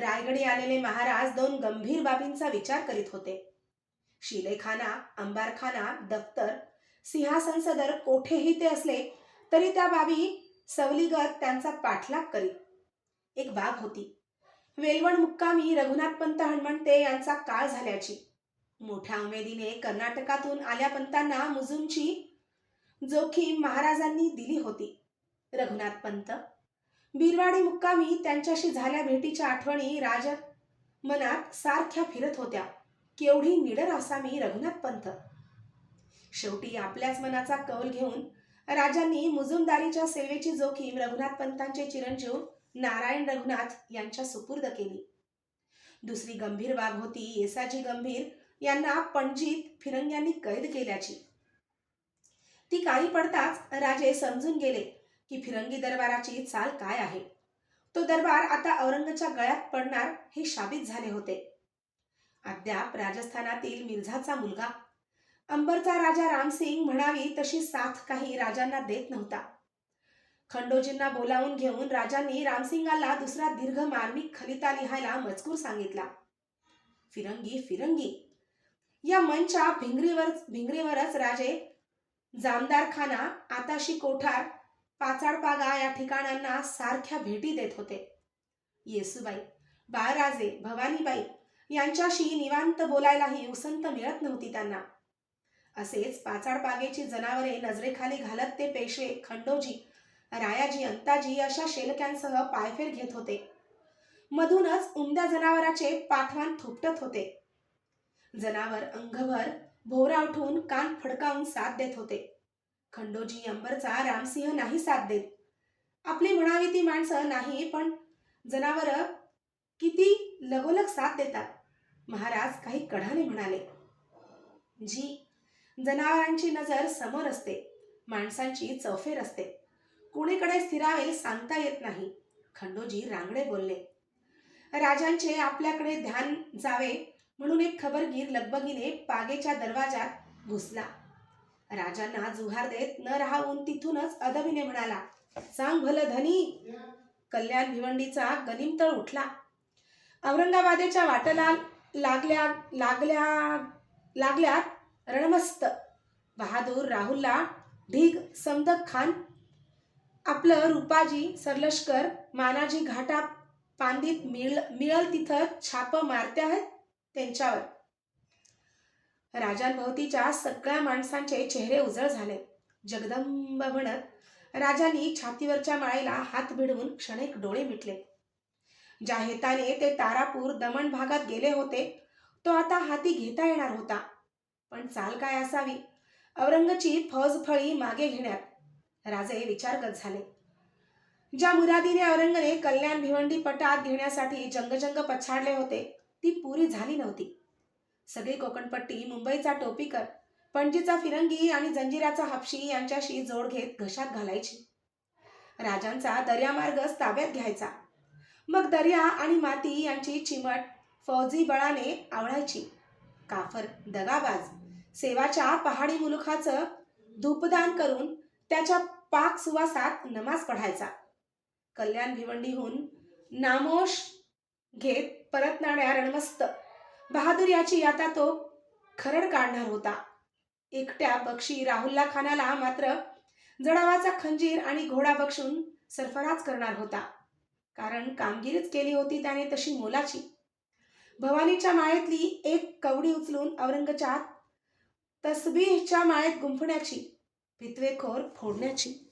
रायगडी आलेले महाराज दोन गंभीर बाबींचा विचार करीत होते. शिलेखाना अंबारखाना दफ्तर सिंहासन सदर कोठेही ते असले तरी त्या बाबी सवलीगत त्यांचा पाठलाग करीत. एक बाब होती. वेलवण मुक्कामी रघुनाथ पंत हणमंते यांचा काळ झाल्याची. मोठ्या उमेदीने कर्नाटकातून आल्या पंतांना मुजूंची जोखीम महाराजांनी दिली होती. रघुनाथ पंत बिरवाडी मुक्कामी त्यांच्याशी झाल्या भेटीच्या आठवणी राज मनात सारख्या फिरत होत्या. केवढी निडर असावी रघुनाथ पंत शेवटी आपल्याच मनाचा कौल घेऊन राजांनी मुजुमदारीच्या सेवेची जोखीम रघुनाथ पंतांचे चिरंजीव नारायण रघुनाथ यांच्या सुपूर्द केली. दुसरी गंभीर बाब होती येसाजी गंभीर. यांना पणजीत फिरंग्यांनी कैद केल्याची. ती काळी पडताच राजे समजून गेले. की फिरंगी दरबाराची चाल काय आहे? तो दरबार आता औरंगच्या गळ्यात पडणार हे शाबित झाले होते. अद्याप राजस्थानातील मिर्झाचा मुलगा. अंबरचा राजा रामसिंग म्हणावी तशी साथ काही राजांना देत नव्हता. खंडोजींना बोलावून घेऊन राजांनी रामसिंगाला दुसरा दीर्घ मार्मिक खलिता लिहायला मजकूर सांगितला. फिरंगी फिरंगी. या मंचा भिंगरीवर भिंगरीवरच राजे. जामदार खाना आताशी कोठार पाचाडपागा या ठिकाणांना सारख्या भेटी देत होते. येसुबाई बाळराजे भवानीबाई यांच्याशी निवांत बोलायलाही उसंत मिळत नव्हती त्यांना. असेच पाचाडपागेची जनावरे नजरेखाली घालत ते पेशवे खंडोजी रायाजी अंताजी अशा शेलक्यांसह पायफेर घेत होते. मधूनच उमद्या जनावराचे पाठवान थुपटत होते. जनावर अंगभर भोवरा उठून कान फडकावून साथ देत होते. खंडोजी अंबरचा रामसिंह नाही साथ देत. आपली म्हणावी ती माणसं नाही पण जनावर किती लगोलग साथ देतात. महाराज काही कढाने म्हणाले. जी जनावरांची नजर समोर असते. माणसांची चौफेर असते. कुणीकडे स्थिरावे सांगता येत नाही. खंडोजी रांगडे बोलले. राजांचे आपल्याकडे ध्यान जावे म्हणून एक खबरगीर लगबगीने पागेच्या दरवाजात घुसला. राजांना जुहार देत न राहून तिथूनच अदबीने म्हणाला सांग भलं धनी. कल्याण भिवंडीचा गनिमतळ उठला. औरंगाबादेच्या वाटेला लागल्या लागल्या लागल्यात रणमस्त. बहादूर राहुलला ढीग समदक खान आपलं रूपाजी सरलष्कर मानाजी घाटा पांदित मिळ मिळल तिथं छाप मारते आहेत त्यांच्यावर. राजांभोवतीच्या सगळ्या माणसांचे चेहरे उजळ झाले. जगदंब म्हणत राजांनी छातीवरच्या माळीला हात भिडवून क्षणिक डोळे मिटले. ज्या हेताने ते तारापूर दमण भागात गेले होते तो आता हाती घेता येणार होता. पण चाल काय असावी? औरंगची फौज फळी मागे घेण्यात राजे विचारगत झाले. ज्या मुरादीने औरंगने कल्याण भिवंडी पटात घेण्यासाठी जंगजंग पछाडले होते ती पुरी झाली नव्हती. सगळी कोकणपट्टी मुंबईचा टोपीकर पणजीचा फिरंगी आणि जंजिराचा हापशी यांच्याशी जोड घेत घशात घालायची. राजांचा दर्यामार्गच ताब्यात घ्यायचा. मग दर्या आणि माती यांची चिमट फौजी बळाने आवळायची. काफर दगाबाज सेवाच्या पहाडी मुलुखाचं धूपदान करून त्याच्या पाक सुवासात नमाज पढायचा. कल्याण भिवंडीहून नामोश घेत परतणाऱ्या रणमस्त बहादूर याची आता तो खरड काढणार होता. एकट्या बक्षी राहुल्ला खानाला मात्र जडावाचा खंजीर आणि घोडा बक्षून सरफराज करणार होता. कारण कामगिरीच केली होती त्याने तशी मोलाची. भवानीच्या माळेतली एक कवडी उचलून औरंगच्या तसबीहच्या माळेत गुंफण्याची भितवेखोर फोडण्याची.